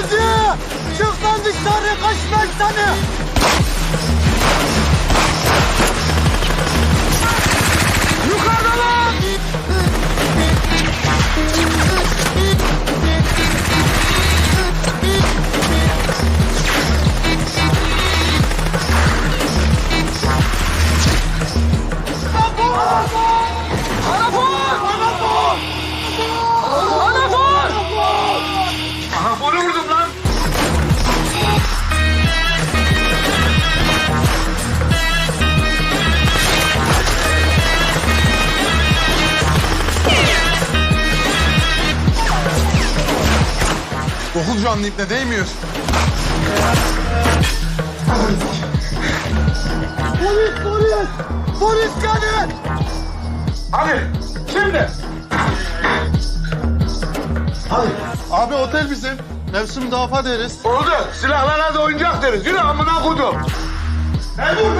Ozi! Çık lan dışarı kaçma seni! Okul canlı ipne değmiyorsun. Polis polis! Polis geldi! Hadi şimdi. Abi otel bizim. Mevsim müdafaa deriz. Oldu. Silahlara da oyuncak deriz. Yürü amına kodum. Memur